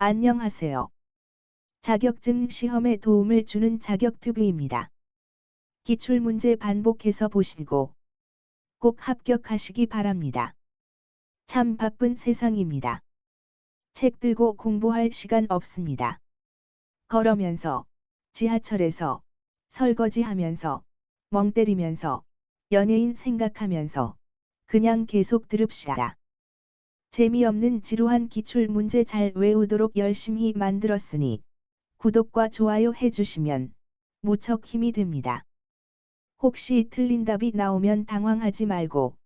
안녕하세요. 자격증 시험에 도움을 주는 자격투브입니다. 기출문제 반복해서 보시고 꼭 합격하시기 바랍니다. 참 바쁜 세상입니다. 책 들고 공부할 시간 없습니다. 걸으면서, 지하철에서, 설거지하면서, 멍 때리면서, 연예인 생각하면서, 그냥 계속 들읍시다. 재미없는 지루한 기출 문제 잘 외우도록 열심히 만들었으니 구독과 좋아요 해주시면 무척 힘이 됩니다. 혹시 틀린 답이 나오면 당황하지 말고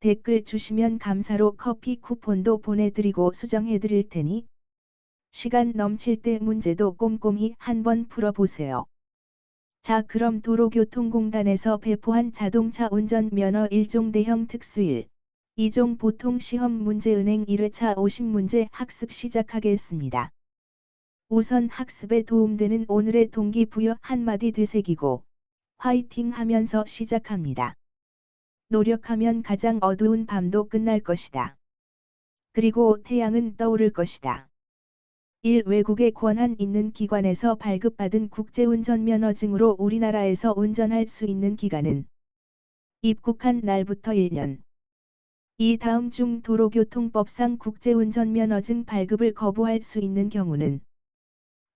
댓글 주시면 감사로 커피 쿠폰도 보내드리고 수정해드릴 테니 시간 넘칠 때 문제도 꼼꼼히 한번 풀어보세요. 자 그럼 도로교통공단에서 배포한 자동차 운전 면허 1종 대형 특수일 2종 보통 시험 문제 은행 1회차 50문제 학습 시작하겠습니다. 우선 학습에 도움되는 오늘의 동기부여 한마디 되새기고 화이팅 하면서 시작합니다. 노력하면 가장 어두운 밤도 끝날 것이다. 그리고 태양은 떠오를 것이다. 1. 외국의 권한 있는 기관에서 발급받은 국제운전 면허증으로 우리나라에서 운전할 수 있는 기간은 입국한 날부터 1년. 이 다음 중 도로교통법상 국제운전면허증 발급을 거부할 수 있는 경우는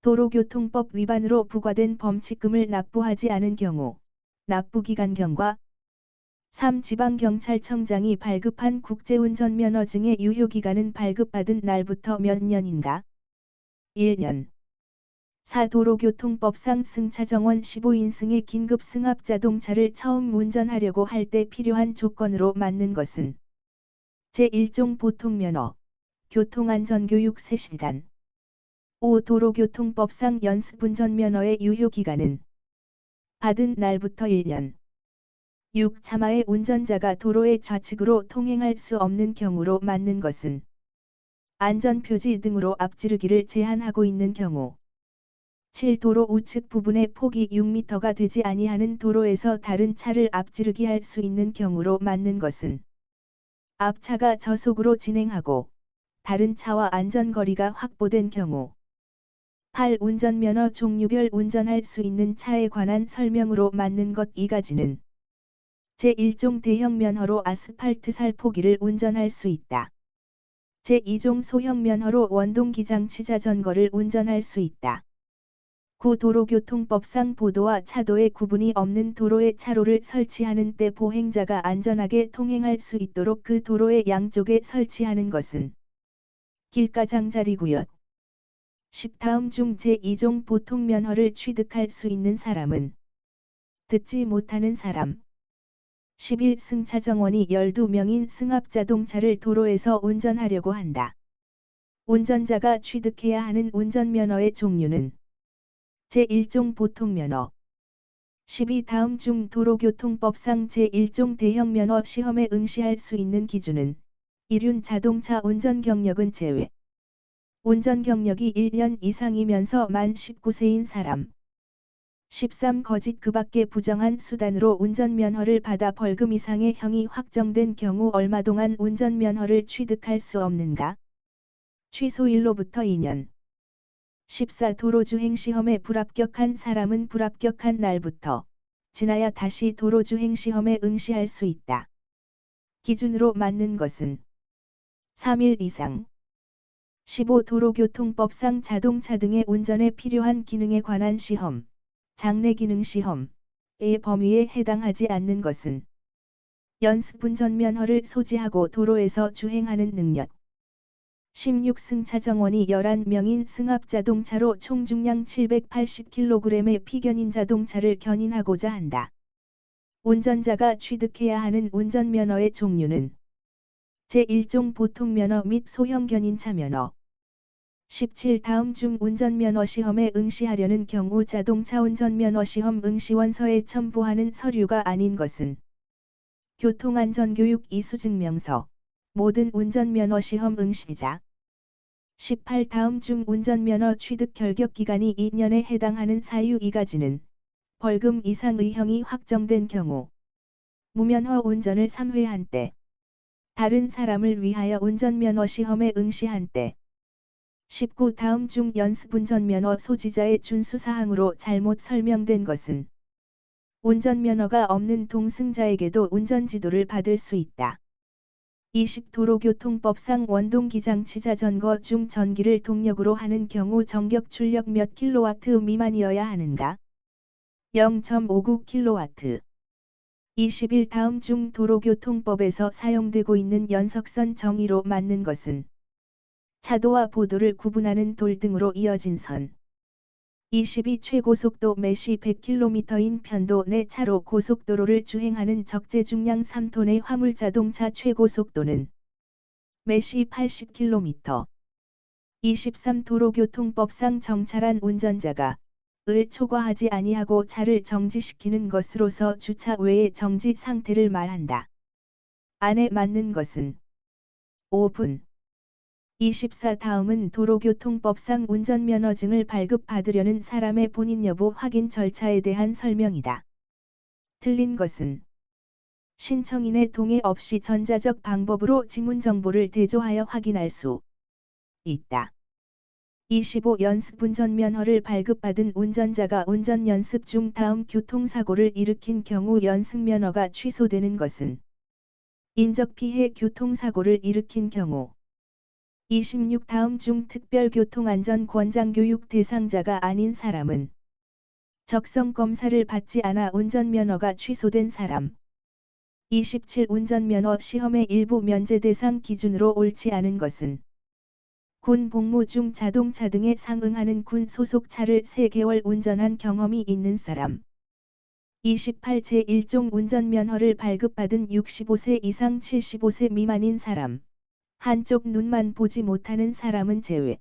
도로교통법 위반으로 부과된 범칙금을 납부하지 않은 경우, 납부기간 경과 3. 지방경찰청장이 발급한 국제운전면허증의 유효기간은 발급받은 날부터 몇 년인가? 1년 4. 도로교통법상 승차정원 15인승의 긴급 승합 자동차를 처음 운전하려고 할 때 필요한 조건으로 맞는 것은 제1종 보통면허, 교통안전교육 3시간 5. 도로교통법상 연습운전면허의 유효기간은 받은 날부터 1년 6. 차마의 운전자가 도로의 좌측으로 통행할 수 없는 경우로 맞는 것은 안전표지 등으로 앞지르기를 제한하고 있는 경우 7. 도로 우측 부분의 폭이 6m가 되지 아니하는 도로에서 다른 차를 앞지르기 할 수 있는 경우로 맞는 것은 앞차가 저속으로 진행하고 다른 차와 안전거리가 확보된 경우 8. 운전면허 종류별 운전할 수 있는 차에 관한 설명으로 맞는 것 이 가지는 제1종 대형 면허로 아스팔트 살포기를 운전할 수 있다. 제2종 소형 면허로 원동 기장치 자전거를 운전할 수 있다. 9. 도로교통법상 보도와 차도의 구분이 없는 도로에 차로를 설치하는 때 보행자가 안전하게 통행할 수 있도록 그 도로의 양쪽에 설치하는 것은 길가장자리구역. 10. 다음 중 제2종 보통 면허를 취득할 수 있는 사람은 듣지 못하는 사람 11. 승차 정원이 12명인 승합자동차를 도로에서 운전하려고 한다. 운전자가 취득해야 하는 운전면허의 종류는 제1종 보통면허 12. 다음 중 도로교통법상 제1종 대형면허 시험에 응시할 수 있는 기준은 이륜 자동차 운전 경력은 제외. 운전 경력이 1년 이상이면서 만 19세인 사람. 13. 거짓 그 밖에 부정한 수단으로 운전면허를 받아 벌금 이상의 형이 확정된 경우 얼마 동안 운전면허를 취득할 수 없는가? 취소 1로부터 2년. 14. 도로주행시험에 불합격한 사람은 불합격한 날부터 지나야 다시 도로주행시험에 응시할 수 있다. 기준으로 맞는 것은 3일 이상 15. 도로교통법상 자동차 등의 운전에 필요한 기능에 관한 시험, 장내기능 시험의 범위에 해당하지 않는 것은 연습운전면허를 소지하고 도로에서 주행하는 능력 16승 차 정원이 11명인 승합자동차로 총 중량 780kg의 피견인 자동차를 견인하고자 한다. 운전자가 취득해야 하는 운전면허의 종류는 제1종 보통면허 및 소형 견인차 면허 17 다음 중 운전면허 시험에 응시하려는 경우 자동차 운전면허 시험 응시 원서에 첨부하는 서류가 아닌 것은 교통안전교육 이수증명서 모든 운전면허 시험 응시자 18 다음 중 운전면허 취득 결격 기간이 2년에 해당하는 사유 이 가지는 벌금 이상의 형이 확정된 경우 무면허 운전을 3회 한 때 다른 사람을 위하여 운전면허 시험에 응시한 때 19 다음 중 연습운전면허 소지자의 준수사항으로 잘못 설명된 것은 운전면허가 없는 동승자에게도 운전지도를 받을 수 있다. 20 도로교통법상 원동기장 치 자 전거 중 전기를 동력으로 하는 경우 전격 출력 몇 킬로와트 미만이어야 하는가? 0.59 킬로와트. 21 다음 중 도로교통법에서 사용되고 있는 연석선 정의로 맞는 것은 차도와 보도를 구분하는 돌 등으로 이어진 선. 22 최고속도 매시 100km인 편도 내 차로 고속도로를 주행하는 적재 중량 3톤의 화물 자동차 최고속도는 매시 80km. 23 도로교통법상 정찰한 운전자가 을 초과하지 아니하고 차를 정지시키는 것으로서 주차 외의 정지 상태를 말한다. 안에 맞는 것은 5분. 24 다음은 도로교통법상 운전면허증을 발급받으려는 사람의 본인 여부 확인 절차에 대한 설명이다. 틀린 것은 신청인의 동의 없이 전자적 방법으로 지문 정보를 대조하여 확인할 수 있다. 25 연습 운전면허를 발급받은 운전자가 운전 연습 중 다음 교통사고를 일으킨 경우 연습면허가 취소되는 것은 인적 피해 교통사고를 일으킨 경우 26 다음 중 특별교통안전권장 교육 대상자가 아닌 사람은 적성 검사를 받지 않아 운전면허가 취소된 사람. 27 운전면허 시험의 일부 면제 대상 기준으로 옳지 않은 것은 군 복무 중 자동차 등에 상응하는 군 소속 차를 3개월 운전한 경험이 있는 사람. 28 제1종 운전면허를 발급받은 65세 이상 75세 미만인 사람 한쪽 눈만 보지 못하는 사람은 제외.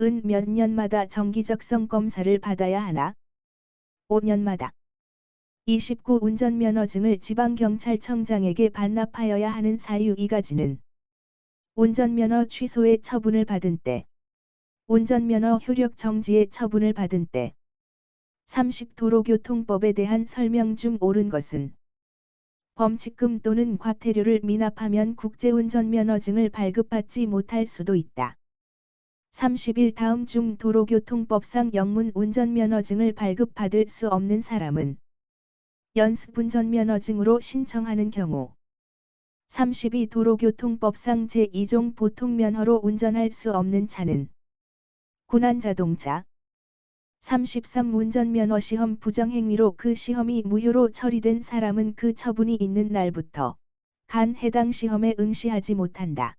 은 몇 년마다 정기적성 검사를 받아야 하나? 5년마다. 29 운전면허증을 지방경찰청장에게 반납하여야 하는 사유 이 가지는 운전면허 취소의 처분을 받은 때, 운전면허 효력 정지의 처분을 받은 때, 30 도로교통법에 대한 설명 중 옳은 것은 범칙금 또는 과태료를 미납하면 국제운전 면허증을 발급받지 못할 수도 있다. 30일 다음 중 도로교통법상 영문 운전 면허증을 발급받을 수 없는 사람은 연습 운전 면허증으로 신청하는 경우 32 도로교통법상 제2종 보통 면허로 운전할 수 없는 차는 군안자동차 33 운전면허 시험 부정행위로 그 시험이 무효로 처리된 사람은 그 처분이 있는 날부터 간 해당 시험에 응시하지 못한다.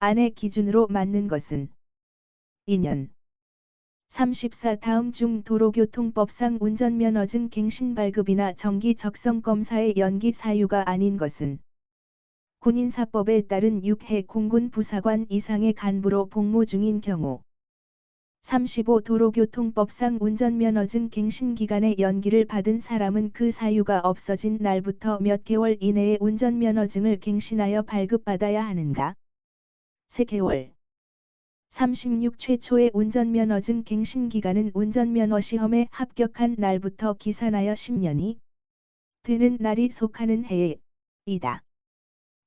안의 기준으로 맞는 것은 2년 34 다음 중 도로교통법상 운전면허증 갱신 발급이나 정기 적성 검사의 연기 사유가 아닌 것은 군인사법에 따른 6회 공군 부사관 이상의 간부로 복무 중인 경우 35 도로교통법상 운전면허증 갱신 기간에 연기를 받은 사람은 그 사유가 없어진 날부터 몇 개월 이내에 운전면허증을 갱신하여 발급받아야 하는가? 3개월 36 최초의 운전면허증 갱신 기간은 운전면허 시험에 합격한 날부터 기산하여 10년이 되는 날이 속하는 해에 이다.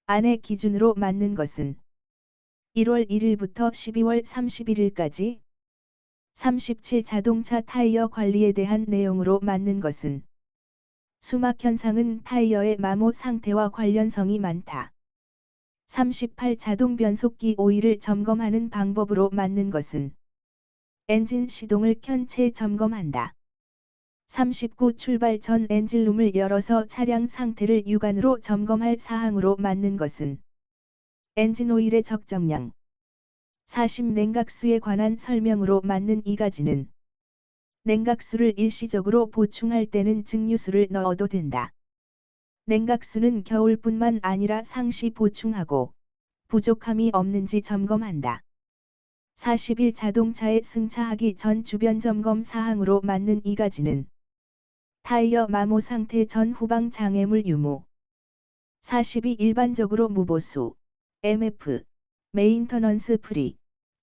안의 기준으로 맞는 것은 1월 1일부터 12월 31일까지 37 자동차 타이어 관리에 대한 내용으로 맞는 것은 수막 현상은 타이어의 마모 상태와 관련성이 많다. 38 자동 변속기 오일을 점검하는 방법으로 맞는 것은 엔진 시동을 켠 채 점검한다. 39 출발 전 엔진룸을 열어서 차량 상태를 육안으로 점검할 사항으로 맞는 것은 엔진 오일의 적정량, 40 냉각수에 관한 설명으로 맞는 이 가지는 냉각수를 일시적으로 보충할 때는 증류수를 넣어도 된다. 냉각수는 겨울뿐만 아니라 상시 보충하고 부족함이 없는지 점검한다. 41 자동차에 승차하기 전 주변 점검 사항으로 맞는 이 가지는 타이어 마모 상태 전 후방 장애물 유무 42 일반적으로 무보수 MF 메인터넌스 프리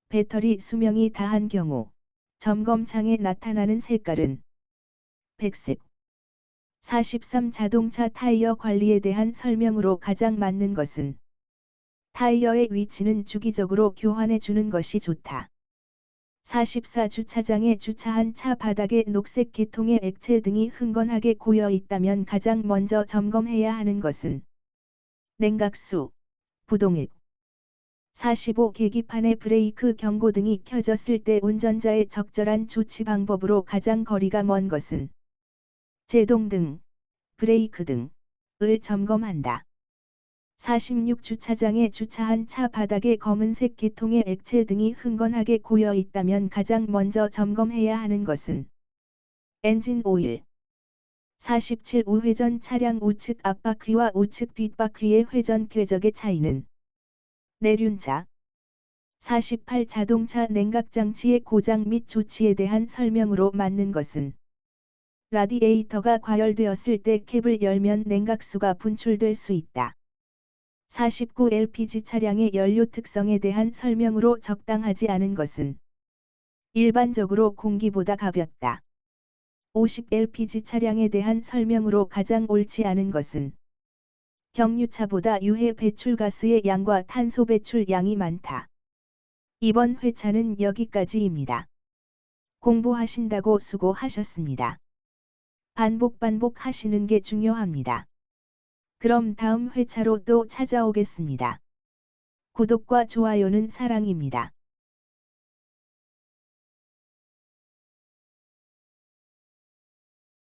배터리 수명이 다한 경우 점검창에 나타나는 색깔은 백색 43 자동차 타이어 관리에 대한 설명으로 가장 맞는 것은 타이어의 위치는 주기적으로 교환해 주는 것이 좋다. 44 주차장에 주차한 차 바닥에 녹색 계통의 액체 등이 흥건하게 고여 있다면 가장 먼저 점검해야 하는 것은 냉각수, 부동액, 45 계기판의 브레이크 경고 등이 켜졌을 때 운전자의 적절한 조치 방법으로 가장 거리가 먼 것은 제동 등, 브레이크 등을 점검한다. 46 주차장에 주차한 차 바닥에 검은색 계통의 액체 등이 흥건하게 고여 있다면 가장 먼저 점검해야 하는 것은 엔진 오일 47 우회전 차량 우측 앞바퀴와 우측 뒷바퀴의 회전 궤적의 차이는 내륜자 48 자동차 냉각장치의 고장 및 조치에 대한 설명으로 맞는 것은 라디에이터가 과열되었을 때 캡을 열면 냉각수가 분출될 수 있다. 49 LPG 차량의 연료 특성에 대한 설명으로 적당하지 않은 것은 일반적으로 공기보다 가볍다. 50 LPG 차량에 대한 설명으로 가장 옳지 않은 것은 경유차보다 유해 배출가스의 양과 탄소 배출 양이 많다. 이번 회차는 여기까지입니다. 공부하신다고 수고하셨습니다. 반복 반복 하시는 게 중요합니다. 그럼 다음 회차로 또 찾아오겠습니다. 구독과 좋아요는 사랑입니다.